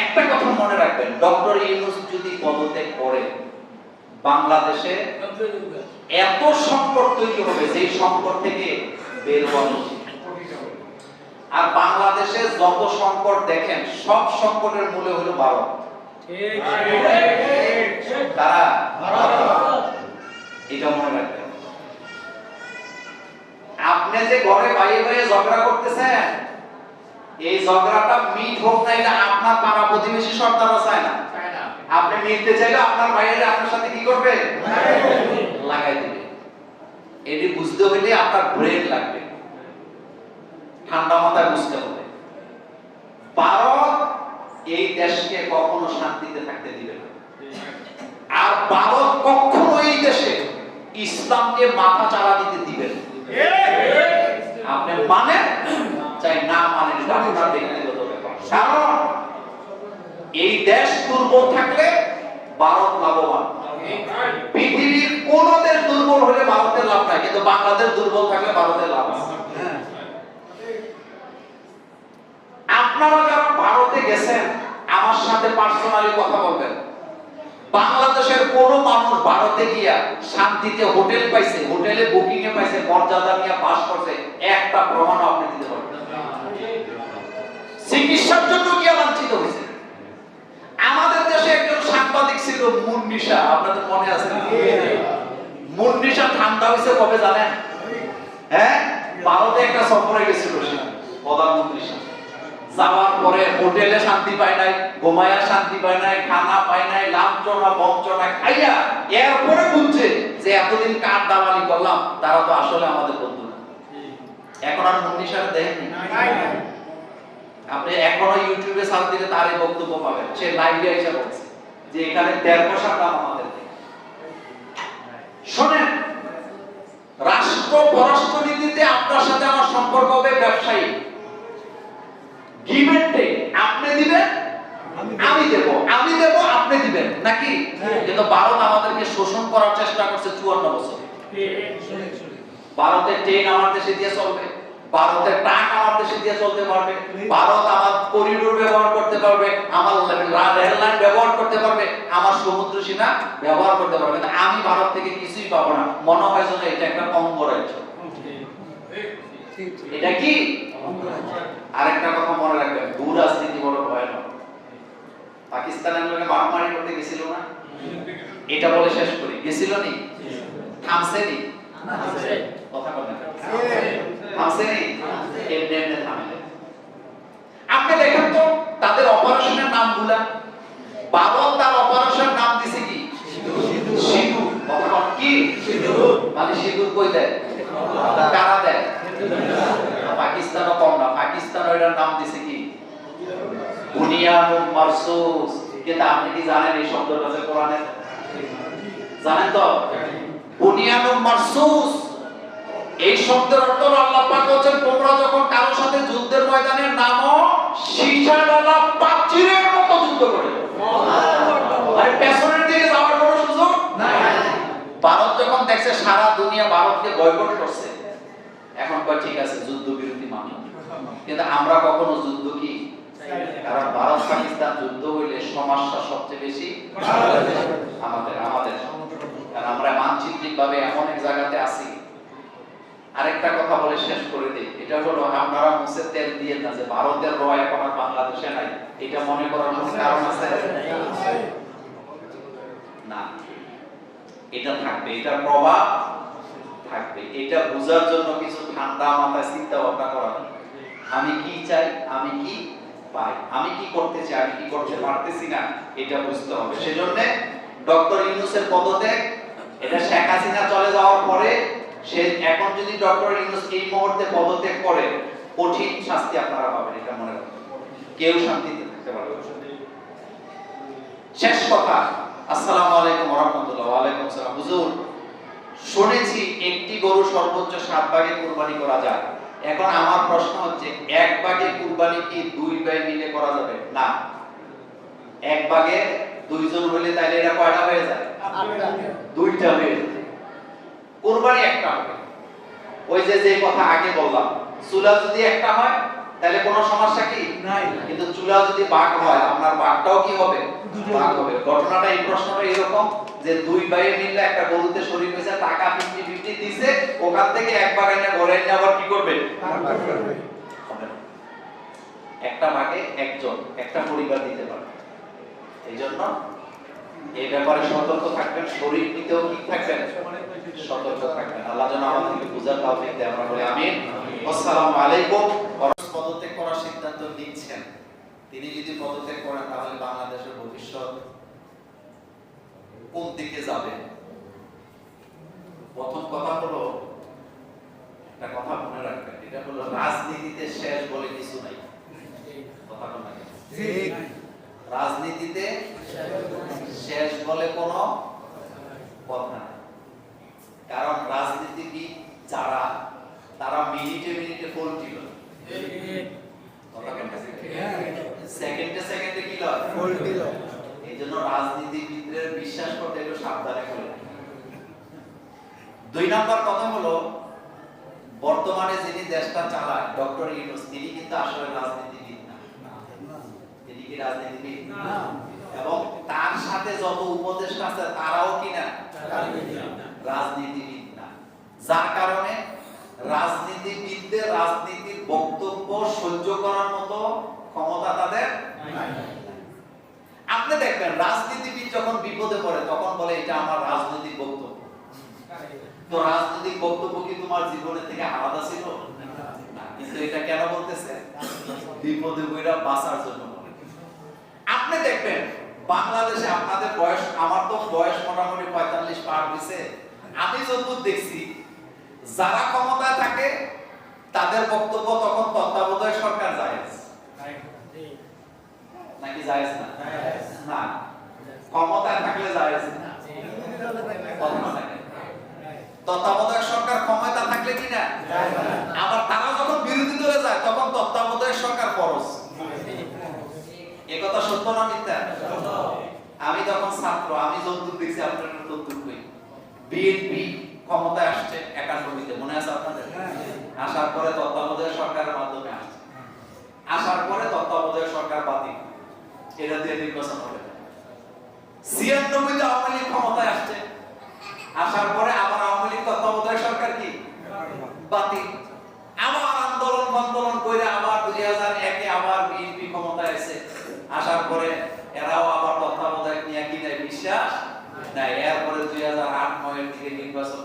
একটা কথা মনে রাখবেন, ডক্টর ইউনুস যদি পদত্যাগ করে, বাংলাদেশে এত সংকট তৈরি হবে, যেই সংকট থেকে বের হওয়া। আর বাংলাদেশে যত সংকট দেখেন, সব সংকটের মূলে হলো ভারত তারা এটা মনে রাখবেন আপনি যে ঘরে বাইরে বাইরে ঝগড়া করতেছেন এই ঝগড়াটা মিট হোক না এটা আপনার পাড়া প্রতিবেশী সর্দারও চায় না। আপনি মিটতে চাইলে আপনার বাইরে আপনার সাথে কি করবে? লাগাই দিবে। এটি বুঝতে হইলে আপনার ব্রেন লাগবে। ঠান্ডা মাথায় বুঝতে হবে। ভারত এই দেশকে কখনো শান্তিতে থাকতে দিবে না। আর ভারত কখনো এই দেশে ইসলামকে মাথা চালা দিতে দিবে না। আপনি মানেন? চাই না মানেন আপনার ব্যক্তিগত ব্যাপার। কারণ এই দেশ দুর্বল থাকলে ভারত লাভবান। পৃথিবীর কোন দেশ দুর্বল হলে ভারতের লাভ নাই কিন্তু বাংলাদেশ দুর্বল থাকলে ভারতের লাভ আপনারা যারা ভারতে গেছেন আমার সাথে পার্সোনালি কথা বলবেন। বাংলাদেশের কোন মানুষ ভারতে গিয়া শান্তিতে হোটেল পাইছে হোটেলে বুকিং এ পাইছে মর্যাদা নিয়ে বাস করছে একটা প্রমাণ আপনি দিতে পারবেন। চিকিৎসার জন্য গিয়া লাঞ্ছিত হয়েছে। আমাদের দেশে একজন সাংবাদিক ছিল মুন্নিশা, আপনাদের মনে আছে? মুন্নিশা ঠান্ডা হয়েছে কবে জানেন? হ্যাঁ? ভারতে একটা সফরে গেছিল সে, প্রধানমন্ত্রী। যাওয়ার পরে হোটেলে শান্তি পায় নাই, ঘুমায়া শান্তি পায় নাই, খানা পায় নাই, লাঞ্ছনা, বঞ্চনা খাইয়া এরপরে বুঝছে যে এতদিন কার দালালি করলাম, তারা তো আসলে আমাদের বন্ধু না। এখন আর মুন্নিশারে দেখেননি আপনি এখনও ইউটিউবে সার্চ দিলে তার এই বক্তব্য পাবেন। সে লাইভে এসে বলছে যে এখানে পয়সার দাম আমাদের। শোনেন রাষ্ট্র পররাষ্ট্রনীতিতে আপনার সাথে আমার সম্পর্ক হবে ব্যবসায়ী। গিভেন্টে আপনি দিবেন আমি দেব। আমি দেব আপনি দিবেন নাকি? কিন্তু ভারত আমাদেরকে শোষণ করার চেষ্টা করছে চুয়ান্ন বছর। ভারতের ট্রেন আমার দেশে দিয়ে চলবে। ভারতের ট্রাক আমার দেশে দিয়ে চলতে পারবে ভারত আমার করিডোর ব্যবহার করতে পারবে আমার রেল লাইন ব্যবহার করতে পারবে আমার সমুদ্র সীমা ব্যবহার করতে পারবে। আমি ভারত থেকে কিছুই পাবো না। মনে হয় যেন এটা একটা অঙ্গরাজ্য এটা কি? আরেকটা কথা মনে রাখবেন ভূ রাজনীতি বড় ভয়ানক। পাকিস্তানের লোকে মারামারি করতে গেছিল না? এটা বলে শেষ করি। গেছিল নি? থামছে নি? কথা বলেন। আপনি দেখেন তো, তাদের অপারেশনের অপারেশন নাম দিছে কি? কথা কি? মানে নাম দিছে কি? জানেন এই শব্দটা জানেন তো? বুনিয়ানুম মারসুস। এই শব্দের অর্থ হলো আল্লাহ পাক বলেন তোমরা যখন কারও সাথে যুদ্ধের ময়দানে নামো সীসা ডালা প্রাচীরের মতো যুদ্ধ করে আরে পেছনের দিকে যাওয়ার কোনো সুযোগ নাই। ভারত যখন দেখছে সারা দুনিয়া ভারতকে বয়কট করছে এখন কয় ঠিক আছে যুদ্ধ বিরতি মানলাম কিন্তু আমরা কখনো যুদ্ধ কি? কারণ ভারত পাকিস্তান যুদ্ধ হইলে সমস্যা সবচেয়ে বেশি আমাদের আমাদের। কারণ আমরা মানচিত্রিক ভাবে এমন এক জায়গাতে আছি আরেকটা কথা বলে শেষ করে দিই। এটা হলো আপনারা মুছে তেল দিয়ে না যে ভারতের র এখন আর বাংলাদেশে নাই এটা মনে করার কোনো কারণ আছে? না। এটা থাকবে এটার প্রভাব থাকবে। এটা বোঝার জন্য কিছু ঠান্ডা মাথায় চিন্তা ভাবনা করা। আমি কি চাই আমি কি পাই আমি কি করতে চাই আমি কি করতে পারতেছি না এটা বুঝতে হবে। সেজন্য ডক্টর ইউনুসের পদত্যাগ এটা শেখ হাসিনা চলে যাওয়ার পরে সে এখন যদি ডক্টর ইউনুস এই মুহূর্তে পদত্যাগ করে কঠিন শাস্তি আপনারা পাবেন এটা মনে রাখবেন। কেউ শান্তিতে থাকতে পারবে। শেষ কথা আসসালামু আলাইকুম ওয়া রাহমাতুল্লাহ ওয়া আলাইকুম সালাম হুজুর শুনেছি একটি গরু সর্বোচ্চ সাত ভাগে কুরবানি করা যায়। এখন আমার প্রশ্ন হচ্ছে এক ভাগে কুরবানি কি দুই ভাই মিলে করা যাবে? না। এক ভাগে দুইজন হইলে তাইলে এটা কয়টা হয়ে যায়? দুইটা হয়ে যায়। কুরবানি একটা হবে। ওই যে যে কথা আগে বললাম চুলা যদি একটা হয় তাহলে কোনো সমস্যা কি? নাই। কিন্তু চুলা যদি বাঘ হয় আপনার বাঘটাও কি হবে? বাঘ হবে। ঘটনাটা এই প্রশ্নটা এরকম যে দুই ভাই মিলে একটা গরুতে শরীর হয়েছে টাকা ফিফটি ফিফটি দিছে ওখান থেকে এক বাঘ এনে ঘরে এনে আবার কি করবে? একটা ভাগে একজন একটা পরিবার দিতে পারবে। এই জন্য এই ব্যাপারে সতর্ক থাকবেন, শরীর নিতেও কি থাকবেন, সতর্ক থাকবেন। আল্লাহ যেন আমাদেরকে বুঝার তাও দেয় আমরা বলি আমিন। আসসালামু আলাইকুম। পদত্যাগ করার সিদ্ধান্ত নিচ্ছেন। তিনি যদি পদত্যাগ করেন, তাহলে বাংলাদেশের ভবিষ্যৎ কোন দিকে যাবে প্রথম কথা হলো একটা কথা মনে রাখবেন এটা হলো রাজনীতিতে শেষ বলে কিছু নাই কথা বলা ঠিক রাজনীতিতে শেষ বলে কোনো কথা নেই কারণ রাজনীতিবিদ যারা তারা মিনিটে মিনিটে পোল্ট্রি করে সেকেন্ডে সেকেন্ডে কি লয়? ফুল দিল। এই জন্য রাজনীতিবিদদের বিশ্বাস করতে একটু সাবধানে করে দুই নাম্বার কথা হলো বর্তমানে যিনি দেশটা চালায় ডক্টর ইউনুস তিনি কিন্তু আসলে রাজনীতিবিদ না। তিনি কি রাজনীতিবিদ? না। এবং তার সাথে যত উপদেষ্টা আছে তারাও কি না? রাজনীতিবিদ যার কারণে রাজনীতিবিদদের রাজনীতির বক্তব্য সহ্য করার মতো ক্ষমতা তাদের আপনি দেখবেন, রাজনীতিবিদ যখন বিপদে পড়ে, তখন বলে, এটা আমার রাজনৈতিক বক্তব্য। তো রাজনৈতিক বক্তব্য কি তোমার জীবনের থেকে আলাদা ছিল? কিন্তু এটা কেন বলতেছে? বিপদে বইরা বাঁচার জন্য আপনি দেখবেন, বাংলাদেশে আপনাদের বয়স, আমার তো বয়স মোটামুটি পঁয়তাল্লিশ পার হয়েছে আমি যতদূর দেখছি, যারা ক্ষমতায় থাকে, তাদের বক্তব্য তখন তত্ত্বাবধায়ক সরকার জায়েজ। নাকি জায়েজ না? না। ক্ষমতায় থাকলে জায়েজ না। তত্ত্বাবধায়ক সরকার ক্ষমতা থাকলে কি না? আবার তারা যখন বিরোধী দলে যায়, তখন তত্ত্বাবধায়ক সরকার ফরজ। এ কথা সত্য না মিথ্যা? আমি যখন ছাত্র, আমি যতদূর দেখছি, আপনার ততদূর কই বিএনপি ক্ষমতায় আসছে একানব্বইতে মনে আছে আপনাদের? আসার পরে তত্ত্বাবধায়ক সরকারের মাধ্যমে আসছে। আসার পরে তত্ত্বাবধায়ক সরকার বাতিল। এটা দিয়ে নির্বাচন হবে। ছিয়ানব্বইতে আওয়ামী লীগ ক্ষমতায় আসছে। আসার পরে আবার আওয়ামী লীগ তত্ত্বাবধায়ক সরকার কি? বাতিল। আবার আন্দোলন আন্দোলন করে আবার দুই হাজার একে আবার বিএনপি ক্ষমতায় এসে আসার পরে এরাও আবার তত্ত্বাবধায়ক নিয়ে কি নেয় বিশ্বাস নাই এরপরে দুই হাজার আট নয়ের দিকে নির্বাচন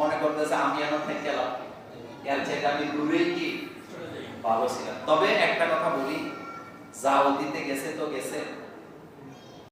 মনে করতেছে আমি এখন থেকে গেলাম এর থেকে আমি দূরেই কি? ভালো ছিলাম। তবে একটা কথা বলি যা অতীতে গেছে তো গেছে।